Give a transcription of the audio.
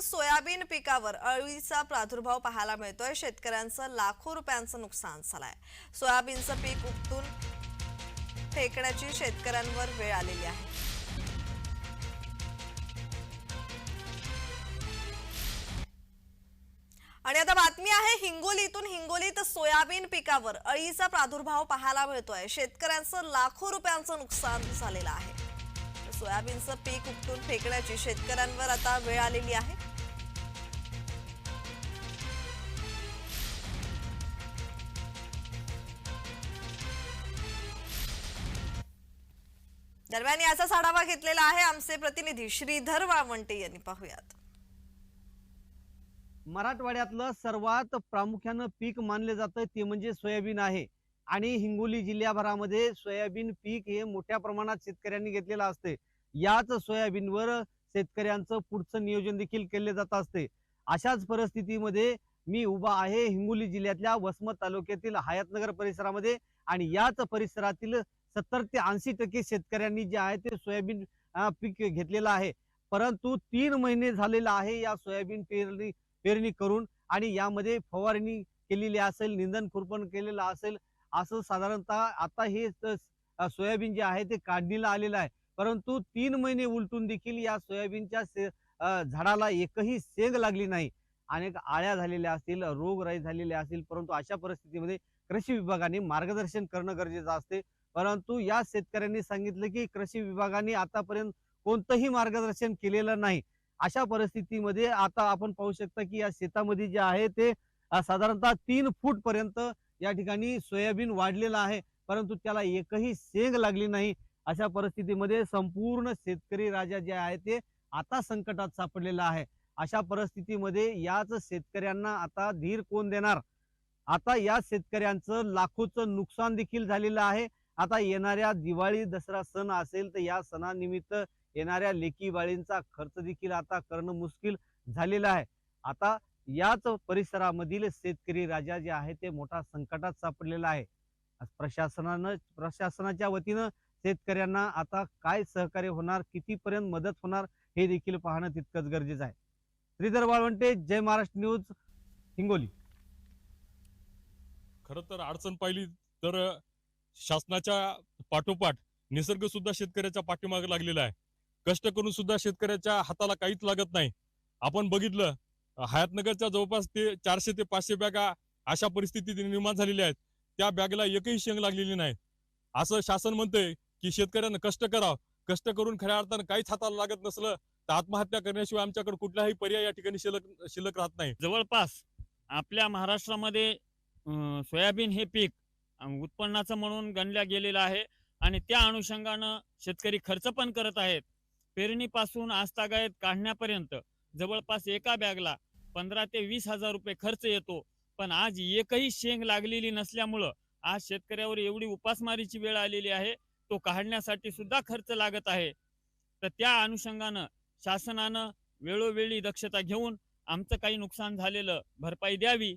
Soybean पिकावर अळीचा प्रादुर्भाव पाहायला मिळतोय. शेतकऱ्यांचं लाखो रुपयांचं नुकसान झालंय. सोयाबीनचं पीक उपटून फेकण्याची शेतकऱ्यांवर वेळ आलेली आहे. आणि आता बातमी आहे हिंगोलीतून हिंगोलीत सोयाबीन पिकावर अळीचा प्रादुर्भाव पाहायला मिळतोय. शेतकऱ्यांचं लाखो रुपयांचं नुकसान झालेलं आहे. सोयाबीनचं पीक उपटून फेकण्याची शेतकऱ्यांवर आता वेळ आलेली आहे. दरम्यान याचाच आढावा घेतलेला आहे आमचे प्रतिनिधी श्रीधर वाळवंटे यांनी. पाहूयात. मराठवाड्यातलं सर्वात प्रामुख्यानं पीक मानले जातं ते म्हणजे सोयाबीन आहे. आणि हिंगोली जिल्ह्याभरामध्ये सोयाबीन पीक हे मोठ्या प्रमाणात शेतकऱ्यांनी घेतलेलं असते याच सोयाबीनवर शेतकऱ्यांचं पुढचं नियोजन देखील केले जात असते अशाच परिस्थितीमध्ये मी उभा आहे हिंगोली जिल्ह्यातल्या वसमत तालुक्यातील हयातनगर परिसरामध्ये आणि याच परिसरातील सत्तर ते ऐंशी टक्के शेतकऱ्यांनी जे आहे ते सोयाबीन पीक घेतलेलं आहे. परंतु तीन महिने झालेलं आहे या सोयाबीन पेरणी पेरणी करून आणि यामध्ये फवारणी केलेली असेल निंदन खुरपण केलेलं असेल असं साधारणतः आता हे सोयाबीन जे आहे ते काढणीला आलेलं आहे. परंतु तीन महिने उलटून देखील या सोयाबीनच्या झाडाला एकही सेंग लागली नाही. अनेक आळ्या झालेल्या असतील रोगराई झालेल्या असतील परंतु अशा परिस्थितीमध्ये कृषी विभागाने मार्गदर्शन करणं गरजेचं असते. परंतु या शेतकऱ्यांनी सांगितलं की कृषी विभागाने आतापर्यंत कोणतंही मार्गदर्शन केलेलं नाही. अशा परिस्थितीमध्ये आता आपण पाहू शकता की या शेतामध्ये जे आहे ते साधारणतः तीन फूट पर्यंत या ठिकाणी सोयाबीन वाढलेलं आहे. परंतु त्याला एकही सेंग लागली नाही. अशा परिस्थितीमध्ये संपूर्ण शेतकरी राजा जे आहे ते आता संकटात सापडलेला आहे. अशा परिस्थितीमध्ये याच शेतकऱ्यांना आता धीर कोण देणार? आता या शेतकऱ्यांचं लाखोचं नुकसान देखील झालेलं आहे. आता येणाऱ्या दिवाळी दसरा सण असेल तर या सणानिमित्त येणाऱ्या लेकी बाळींचा खर्च देखील आता करणं मुश्किल झालेलं आहे. आता याच परिसरामधील शेतकरी राजा जे आहे ते मोठा संकटात सापडलेला आहे प्रशासनानं प्रशासनाच्या वतीनं शेतकऱ्यांना आता काय सहकार्य होणार कितीपर्यंत मदत होणार हे देखील पाहणं तितकंच गरजेचं आहे. श्रीधर वाळवंटे जय महाराष्ट्र न्यूज हिंगोली. खर तर अडचण पाहिली तर शासनाच्या पाठोपाठ निसर्ग सुद्धा शेतकऱ्याच्या पाठीमागे लागलेला आहे. कष्ट करून सुद्धा शेतकऱ्याच्या हाताला काहीच लागत नाही. आपण बघितलं हयातनगरच्या जवळपास ते चारशे ते पाचशे बॅगा अशा परिस्थितीत निर्माण झालेल्या आहेत. त्या बॅगेला एकही शेंग लागलेली नाही. असं शासन म्हणतंय की शेतकऱ्यांना कष्ट करावं. कष्ट करून खऱ्या अर्थानं काहीच हाताला लागत नसलं तर आत्महत्या करण्याशिवाय आमच्याकडे कुठलाही पर्याय या ठिकाणी शिल्लक शिल्लक राहत नाही. जवळपास आपल्या महाराष्ट्रामध्ये सोयाबीन हे पीक उत्पन्नाचं म्हणून गणल्या गेलेलं आहे. आणि त्या अनुषंगानं शेतकरी खर्च पण करत आहेत. पेरणीपासून आस्तागायत काढण्यापर्यंत जवळपास एका बॅगला पंधरा ते वीस हजार रुपये खर्च येतो. पण आज एकही शेंग लागलेली नसल्यामुळं आज शेतकऱ्यावर एवढी उपासमारीची वेळ आलेली आहे. तो काढण्यासाठी सुद्धा खर्च लागत आहे. तर त्या अनुषंगानं शासनानं वेळोवेळी दक्षता घेऊन आमचं काही नुकसान झालेलं भरपाई द्यावी